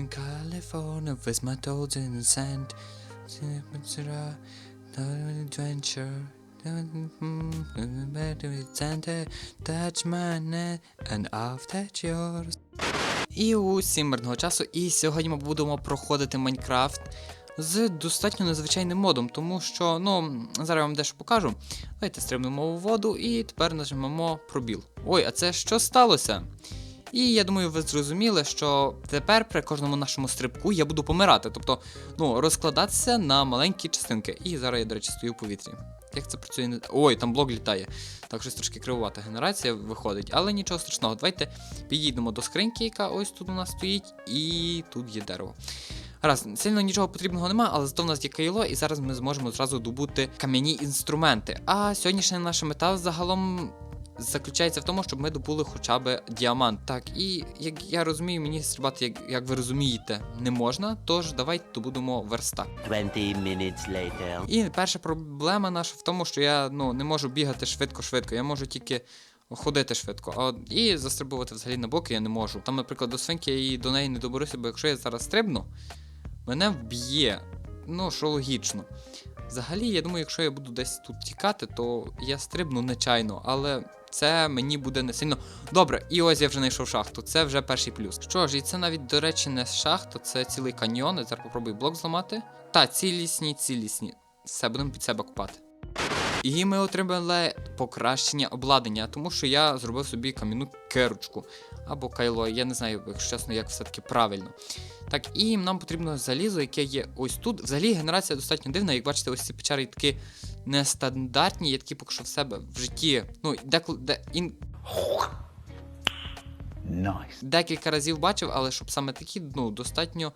in California with my toads in the sand. Adventure. Center, touch my net, and I'll touch yours. І усім мирного часу. І сьогодні ми будемо проходити Майнкрафт з достатньо незвичайним модом, тому що, ну, зараз я вам дещо покажу. Давайте стрибнемо у воду і тепер нажмемо пробіл. Ой, а це що сталося? І я думаю, ви зрозуміли, що тепер при кожному нашому стрибку я буду помирати, тобто ну, розкладатися на маленькі частинки. І зараз я, до речі, стою в повітрі. Як це працює? Ой, там блок літає. Так, щось трошки кривувата генерація виходить, але нічого страшного. Давайте підійдемо до скриньки, яка ось тут у нас стоїть, і тут є дерево. Раз, сильно нічого потрібного немає, але зато в нас є кайло, і зараз ми зможемо зразу добути кам'яні інструменти. А сьогоднішня наша мета загалом заключається в тому, щоб ми добули хоча б діамант. Так, і як я розумію, мені стрибати, як, як ви розумієте, не можна. Тож давайте добудемо верстак. 20 minutes later. І перша проблема наша в тому, що я ну, не можу бігати швидко-швидко, я можу тільки ходити швидко. А, і застрибувати взагалі на боки я не можу. Там, наприклад, до свинки я її до неї не доберуся, бо якщо я зараз стрибну, мене вб'є. Ну, що логічно. Взагалі, я думаю, якщо я буду десь тут тікати, то я стрибну нечайно, але це мені буде не сильно. Добре, і ось я вже знайшов шахту. Це вже перший плюс. Що ж, і це навіть, до речі, не шахта, це цілий каньйон. Я зараз попробую блок зламати. Та, цілісні, цілісні. Все будемо під себе купати. І ми отримали покращення обладнання, тому що я зробив собі кам'яну керочку або кайло. Я не знаю, якщо чесно, як все-таки правильно. Так, і нам потрібно залізо, яке є ось тут. Взагалі генерація достатньо дивна. Як бачите, ось ці печери такі нестандартні, я такі поки що в себе в житті. Ну, деколи де ін, Nice. декілька разів бачив, але щоб саме такі, ну, достатньо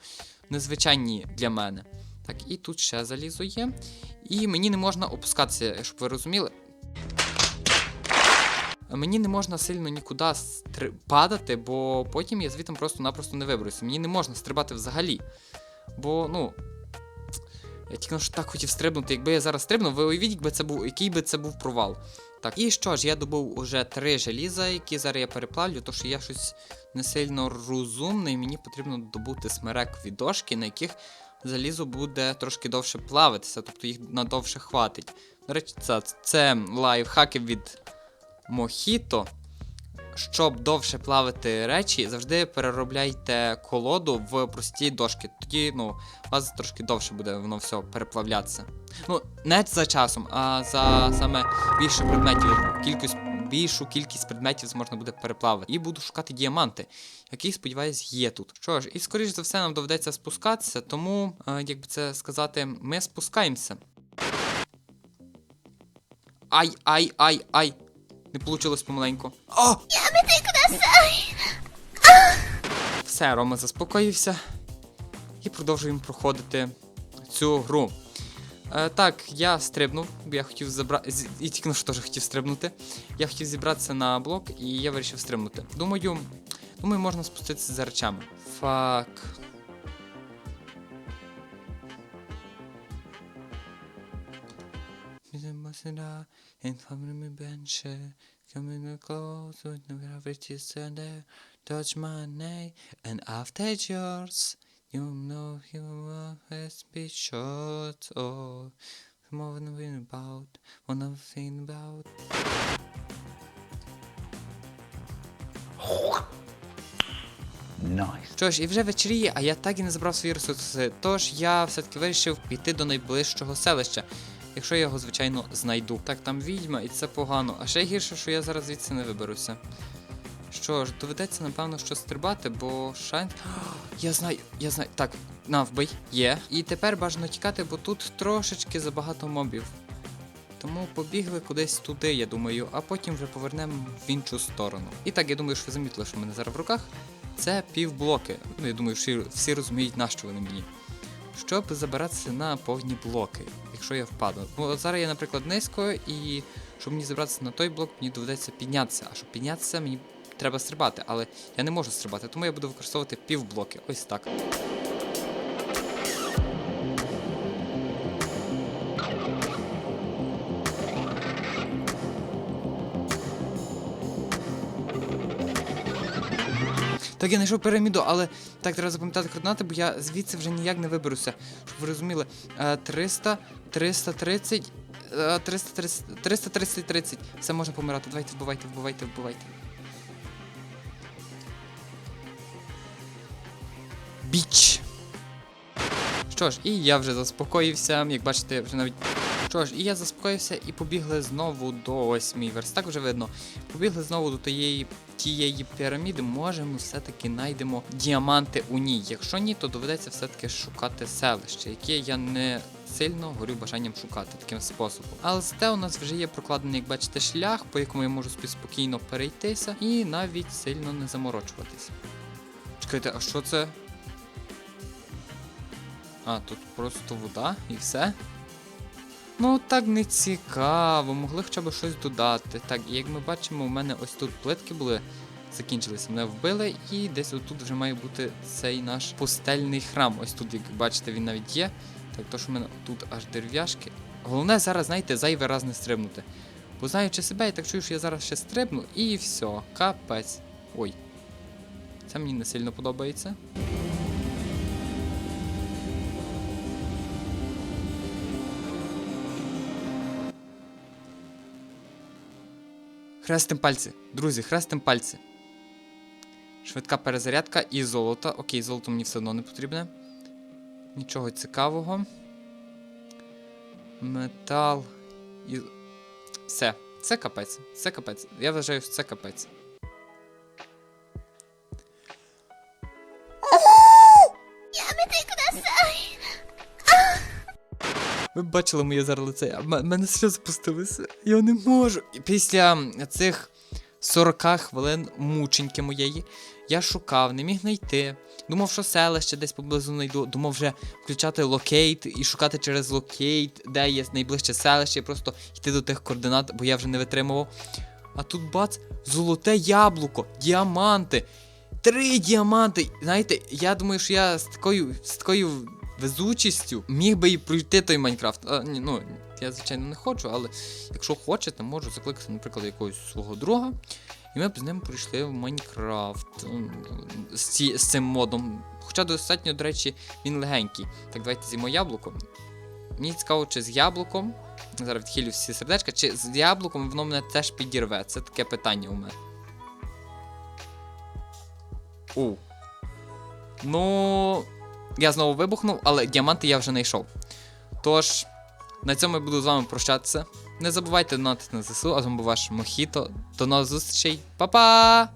незвичайні для мене. Так, і тут ще залізо є. І мені не можна опускатися, щоб ви розуміли. Мені не можна сильно нікуди падати, бо потім я звідти просто-напросто не виберуся. Мені не можна стрибати взагалі. Бо, ну. Я тільки що так хотів стрибнути. Якби я зараз стрибнув, ви уявіть, якби це був, який би це був провал. Так, і що ж, я добув уже три желіза, які зараз я переплавлю, то що я щось не сильно розумний, мені потрібно добути смерек від дошки, на яких залізо буде трошки довше плавитися, тобто їх надовше хватить. До речі, це, це лайфхаки від Мохіто. Щоб довше плавити речі, завжди переробляйте колоду в прості дошки. Тоді, ну, у вас трошки довше буде воно все переплавлятися. Ну, не за часом, а за саме більше предметів. Кількість, більшу кількість предметів зможна буде переплавити. І буду шукати діаманти, які, сподіваюсь, є тут. Що ж, і скоріш за все нам доведеться спускатися, тому, е, як би це сказати, ми спускаємося. Ай, ай, ай, ай. Не вийшло помаленьку. О! Все, Рома заспокоївся. І продовжуємо проходити цю гру. Е, так, я стрибнув, бо я хотів забрати. І тільки ну, що теж хотів стрибнути. Я хотів зібратися на блок і я вирішив стрибнути. Думаю, думаю, можна спуститися за речами. Фак. Touch my name, and after yours, you know you must be short or more than about, one of thing about. Nice. Що ж, і вже вечеріє, а я так і не забрав свої ресурси. Тож я все-таки вирішив піти до найближчого селища. Якщо я його, звичайно, знайду. Так, там відьма, і це погано. А ще гірше, що я зараз звідси не виберуся. Що ж, доведеться, напевно, що стрибати, бо шанс. Я знаю, я знаю. Так, на вбий, є. І тепер бажано тікати, бо тут трошечки забагато мобів. Тому побігли кудись туди, я думаю, а потім вже повернемо в іншу сторону. І так, я думаю, що ви замітили, що в мене зараз в руках. Це півблоки. Ну, я думаю, всі, всі розуміють, на що вони мені. Щоб забиратися на повні блоки, якщо я впаду. Бо зараз я, наприклад, низько, і щоб мені забратися на той блок, мені доведеться піднятися. А щоб піднятися, мені треба стрибати, але я не можу стрибати, тому я буду використовувати півблоки. Ось так. Так, я знайшов піраміду, але так, треба запам'ятати координати, бо я звідси вже ніяк не виберуся. Щоб ви розуміли. Е, 300, 330, е, 330, 330, 30. Все можна помирати. Давайте, вбивайте, вбивайте, вбивайте. Біч. Що ж, і я вже заспокоївся. Як бачите, вже навіть. Що ж, і я заспокоївся і побігли знову до ось мій верстак вже видно. Побігли знову до тієї тієї піраміди. Може, ми все-таки знайдемо діаманти у ній. Якщо ні, то доведеться все-таки шукати селище, яке я не сильно горю бажанням шукати таким способом. Але зате у нас вже є прокладений, як бачите, шлях, по якому я можу спокійно перейтися і навіть сильно не заморочуватися. Чекайте, а що це? А, тут просто вода і все. Ну, так не цікаво, могли хоча б щось додати. Так, і як ми бачимо, у мене ось тут плитки були, закінчилися, мене вбили, і десь отут вже має бути цей наш пустельний храм. Ось тут, як бачите, він навіть є. Так, то що в мене тут аж дерев'яшки. Головне зараз, знаєте, зайвий раз не стрибнути. Бо знаючи себе, я так чую, що я зараз ще стрибну, і все, капець. Ой. Це мені не сильно подобається. Хрестим пальці. Друзі, хрестим пальці. Швидка перезарядка і золото. Окей, золото мені все одно не потрібне. Нічого цікавого. Метал. І... Все. Це капець. Це капець. Я вважаю, що це капець. Ви бачили моє зараз лице, в мене сльози спустилися. Я не можу. І після цих 40 хвилин мученьки моєї я шукав, не міг знайти. Думав, що селище десь поблизу знайду. Думав вже включати локейт і шукати через локейт, де є найближче селище, і просто йти до тих координат, бо я вже не витримував. А тут бац, золоте яблуко, діаманти. Три діаманти. Знаєте, я думаю, що я з такою, з такою везучістю міг би і пройти той Майнкрафт. А, ні, ну, я, звичайно, не хочу, але якщо хочете, можу закликати, наприклад, якогось свого друга. І ми б з ним пройшли в Майнкрафт з, ці, з цим модом. Хоча достатньо, до речі, він легенький. Так, давайте з'їмо яблуко. Мені цікаво, чи з яблуком. Зараз відхилю всі сердечка, чи з яблуком воно мене теж підірве. Це таке питання у мене. У. Ну. Я знову вибухнув, але діаманти я вже знайшов. Тож, на цьому я буду з вами прощатися. Не забувайте донатити на ЗСУ, а з вами був ваш Мохіто. До нових зустрічей. Па-па!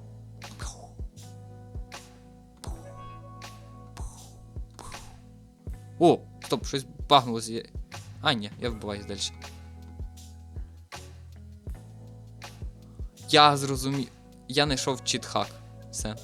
О, стоп, щось багнулося. А, ні, я вбиваюсь далі. Я зрозумів. Я знайшов чіт-хак. Все.